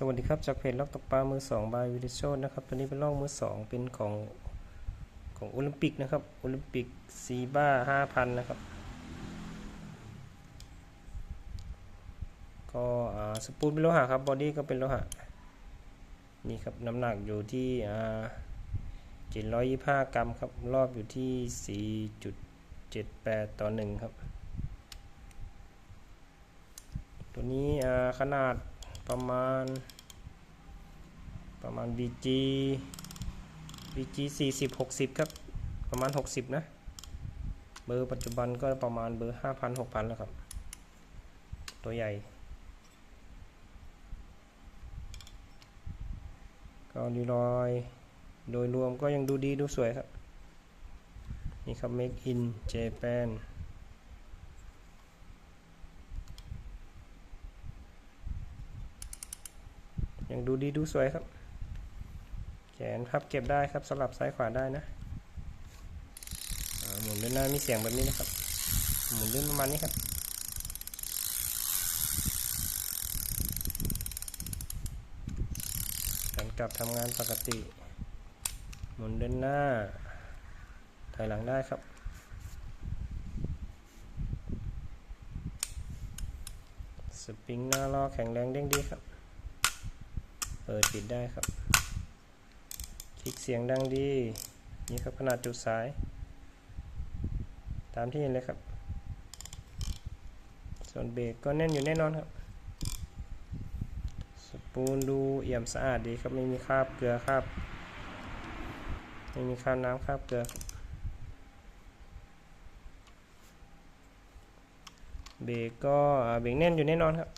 สวัสดีครับ จากเพจล็อกตกปลามือสองบายวิดิโชนะครับ ตัวนี้เป็นล่องมือสองเป็นของของโอลิมปิกนะครับ โอลิมปิกซีบ้าห้าพันนะครับ ก็สปูลเป็นโลหะครับ บอดี้ก็เป็นโลหะ นี่ครับ น้ำหนักอยู่ที่เจ็ดร้อยยี่ห้ากรัมครับ รอบอยู่ที่สี่จุดเจ็ดแปดต่อหนึ่งครับ ตัวนี้ขนาด ประมาณ ประมาณ BG BG 40 60 ครับ ประมาณ 60 นะ เบอร์ปัจจุบันก็ประมาณเบอร์ 5,000 6,000 แล้วครับ ตัวใหญ่ ก็ดีรอย โดยรวมก็ยังดูดีดูสวยครับ นี่ครับ Make in Japan ยังดูดีดูสวยครับ แขนพับเก็บได้ครับสลับซ้ายขวาได้นะหมุนด้านหน้ามีเสียงแบบนี้นะครับ หมุนเลื่อนประมาณนี้ครับการกลับทำงานปกติ หมุนเดินหน้า ถอยหลังได้ครับสปริงหน้าล้อแข็งแรงเด้งดีครับ เปิดปิดได้ครับ คลิกเสียงดังดี นี่ครับขนาดจุดสาย ตามที่เห็นเลยครับ ส่วนเบรกก็แน่นอยู่แน่นอนครับสปูนดูเอี่ยมสะอาดดีครับไม่มีคราบเกลือคราบไม่มีคราบน้ำคราบเกลือ เบรกก็เบรกแน่นอยู่แน่นอนครับ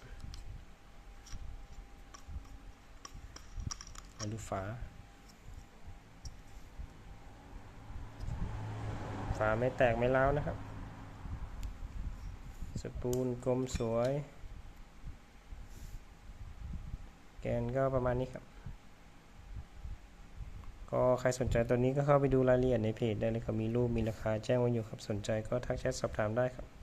มาดูฝา ฝาไม่แตกไม่ร้านะครับ สปูนกลมสวย แกนก็ประมาณนี้ครับ ก็ใครสนใจตัวนี้ก็เข้าไปดูรายละเอียดในเพจได้เลยครับ มีรูปมีราคาแจ้งไว้อยู่ครับ สนใจก็ทักแชทสอบถามได้ครับ